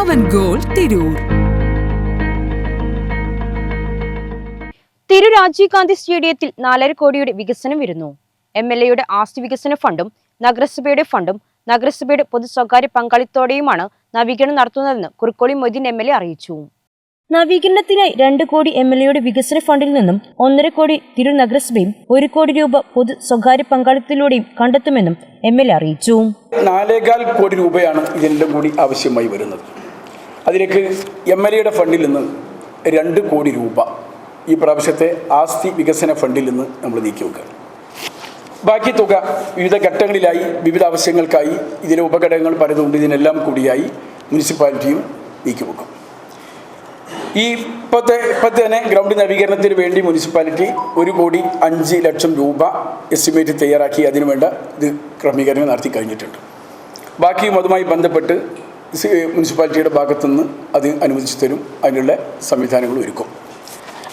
പവൻ goal Tirur. തിരു രാജീവ് ഗാന്ധി സ്റ്റേഡിയത്തിൽ നാലര കോടിയുടെ വികസനം വരുന്നു. എം എൽ എയുടെ ആസ്തി വികസന ഫണ്ടും നഗരസഭയുടെ ഫണ്ടും നഗരസഭയുടെ പൊതു സ്വകാര്യ പങ്കാളിത്തോടെയുമാണ് നവീകരണം നടത്തുന്നതെന്ന് Kurukkoli Moideen M L A അറിയിച്ചു. നവീകരണത്തിനായി രണ്ട് കോടി എം എൽ എയുടെ വികസന ഫണ്ടിൽ നിന്നും ഒന്നര കോടി തിരു നഗരസഭയും ഒരു കോടി രൂപ പൊതു സ്വകാര്യ പങ്കാളിത്തത്തിലൂടെയും കണ്ടെത്തുമെന്നും എം എൽ എ അറിയിച്ചു. നാലേകാൽ കോടി രൂപയാണ് ഇതെല്ലാം കൂടി ആവശ്യമായി വരുന്നത്. അതിലേക്ക് എം എൽ എയുടെ ഫണ്ടിൽ നിന്ന് രണ്ട് കോടി രൂപ ഈ പ്രാവശ്യത്തെ ആസ്തി വികസന ഫണ്ടിൽ നിന്ന് നമ്മൾ നീക്കി വെക്കുക. ബാക്കി തുക വിവിധ ഘട്ടങ്ങളിലായി വിവിധ ആവശ്യങ്ങൾക്കായി ഇതിലെ ഉപഘടകങ്ങൾ പലതുകൊണ്ട് ഇതിനെല്ലാം കൂടിയായി മുനിസിപ്പാലിറ്റിയും നീക്കി വെക്കും. ഈ ഇപ്പോഴത്തെ ഇപ്പോഴത്തെ തന്നെ ഗ്രൗണ്ട് നവീകരണത്തിന് വേണ്ടി മുനിസിപ്പാലിറ്റി ഒരു കോടി അഞ്ച് ലക്ഷം രൂപ എസ്റ്റിമേറ്റ് തയ്യാറാക്കി അതിനുവേണ്ട ഇത് ക്രമീകരണം നടത്തി കഴിഞ്ഞിട്ടുണ്ട്. ബാക്കിയും അതുമായി ബന്ധപ്പെട്ട് മുനിസിപ്പാലിറ്റിയുടെ ഭാഗത്തുനിന്ന് അത് അനുവദിച്ചു തരും. അതിനുള്ള സംവിധാനങ്ങൾ ഒരുക്കും.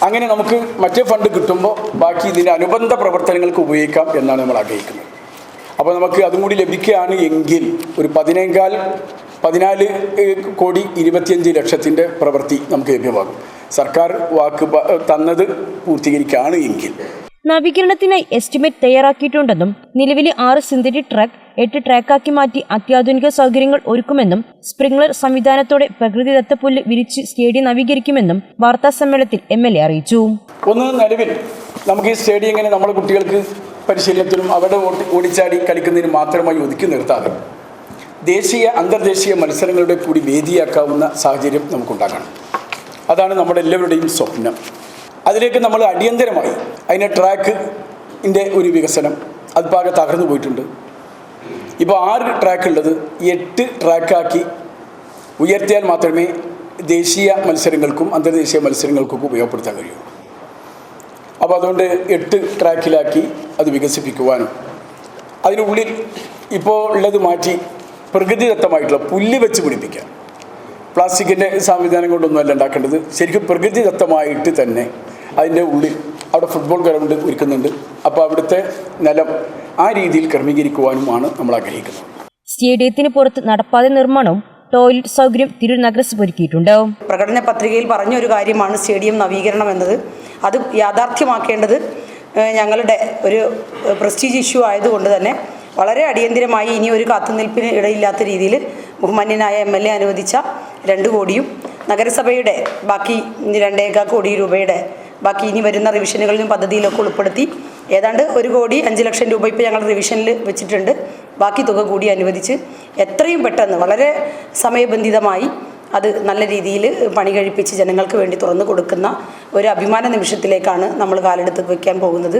അങ്ങനെ നമുക്ക് മറ്റേ ഫണ്ട് കിട്ടുമ്പോൾ ബാക്കി ഇതിന്റെ അനുബന്ധ പ്രവർത്തനങ്ങൾക്ക് ഉപയോഗിക്കാം എന്നാണ് നമ്മൾ ആഗ്രഹിക്കുന്നത്. അപ്പോൾ നമുക്ക് അതും കൂടി ലഭിക്കുകയാണ് എങ്കിൽ ഒരു പതിനേകാൽ പതിനാല് കോടി ഇരുപത്തിയഞ്ച് ലക്ഷത്തിന്റെ പ്രവൃത്തി നമുക്ക് ലഭ്യമാകും. സർക്കാർ വാക്ക് തന്നത് പൂർത്തീകരിക്കുകയാണ് എങ്കിൽ. നവീകരണത്തിനായി എസ്റ്റിമേറ്റ് തയ്യാറാക്കിയിട്ടുണ്ടെന്നും നിലവിലെ ആറ് സിന്തറ്റിക് ട്രാക്ക് എട്ട് ട്രാക്കാക്കി മാറ്റി അത്യാധുനിക സൗകര്യങ്ങൾ ഒരുക്കുമെന്നും സ്പ്രിംഗ്ലർ സംവിധാനത്തോടെ പ്രകൃതിദത്ത പുല്ല് വിരിച്ച് സ്റ്റേഡിയം നവീകരിക്കുമെന്നും വാർത്താ സമ്മേളനത്തിൽ എം എൽ എ അറിയിച്ചു. ഒന്ന് നിലവിൽ നമുക്ക് ഈ സ്റ്റേഡിയം ഇങ്ങനെ നമ്മുടെ കുട്ടികൾക്ക് പരിശീലനത്തിനും അവരുടെ ഓടിച്ചാടി കളിക്കുന്നതിന് മാത്രമായി ഒതുക്കി നിർത്താതെ ദേശീയ അന്തർദേശീയ മത്സരങ്ങളുടെ കൂടി വേദിയാക്കാവുന്ന സാഹചര്യം നമുക്കുണ്ടാക്കണം അതാണ് നമ്മുടെ എല്ലാവരുടെയും സ്വപ്നം. അതിലേക്ക് നമ്മൾ അടിയന്തരമായി അതിന്റെ ട്രാക്കിന്റെ ഒരു വികസനം അത് പാകെ തകർന്നു പോയിട്ടുണ്ട്. ഇപ്പോൾ ആറ് ട്രാക്ക് ഉള്ളത് എട്ട് ട്രാക്കാക്കി ഉയർത്തിയാൽ മാത്രമേ ദേശീയ മത്സരങ്ങൾക്കും അന്തർദേശീയ മത്സരങ്ങൾക്കും ഉപയോഗപ്പെടുത്താൻ കഴിയൂ. അപ്പോൾ അതുകൊണ്ട് എട്ട് ട്രാക്കിലാക്കി അത് വികസിപ്പിക്കുവാനും അതിനുള്ളിൽ ഇപ്പോൾ ഉള്ളത് മാറ്റി പ്രകൃതിദത്തമായിട്ടുള്ള പുല്ല് വെച്ച് പിടിപ്പിക്കുക. പ്ലാസ്റ്റിക്കിന്റെ സംവിധാനം കൊണ്ടൊന്നുമല്ല ഉണ്ടാക്കേണ്ടത്. ശരിക്കും പ്രകൃതിദത്തമായിട്ട് തന്നെ അതിന്റെ ഉള്ളിൽ അവിടെ ഫുട്ബോൾ ഗ്രൗണ്ട് ഒരുക്കുന്നുണ്ട് അപ്പോൾ അവിടുത്തെ നിലം ആ രീതിയിൽ ക്രമീകരിക്കുവാനുമാണ് നമ്മൾ ആഗ്രഹിക്കുന്നത്. സ്റ്റേഡിയത്തിന് പുറത്ത് നടപ്പാത നിർമ്മാണവും ടോയ്ലറ്റ് സൗകര്യം തിരൂർ നഗരസഭ ഒരുക്കിയിട്ടുണ്ട്. പ്രകടന പത്രികയിൽ പറഞ്ഞ ഒരു കാര്യമാണ് സ്റ്റേഡിയം നവീകരണം എന്നത്. അത് യാഥാർത്ഥ്യമാക്കേണ്ടത് ഞങ്ങളുടെ ഒരു പ്രസ്റ്റീജ് ഇഷ്യൂ ആയതുകൊണ്ട് തന്നെ വളരെ അടിയന്തിരമായി ഇനി ഒരു കാത്തുനിൽപ്പിന് ഇടയില്ലാത്ത രീതിയിൽ ബഹുമാന്യനായ എം എൽ എ അനുവദിച്ച രണ്ട് കോടിയും നഗരസഭയുടെ ബാക്കി രണ്ടേകാൽ കോടി രൂപയുടെ ബാക്കി ഇനി വരുന്ന റിവിഷനുകളിലും പദ്ധതിയിലൊക്കെ ഉൾപ്പെടുത്തി. ഏതാണ്ട് ഒരു കോടി അഞ്ച് ലക്ഷം രൂപ ഇപ്പോൾ ഞങ്ങൾ റിവിഷനിൽ വെച്ചിട്ടുണ്ട്. ബാക്കി തുക കൂടി അനുവദിച്ച് എത്രയും പെട്ടെന്ന് വളരെ സമയബന്ധിതമായി അത് നല്ല രീതിയിൽ പണി കഴിപ്പിച്ച് ജനങ്ങൾക്ക് വേണ്ടി തുറന്നു കൊടുക്കുന്ന ഒരു അഭിമാന നിമിഷത്തിലേക്കാണ് നമ്മൾ കാലെടുത്ത് വയ്ക്കാൻ പോകുന്നത്.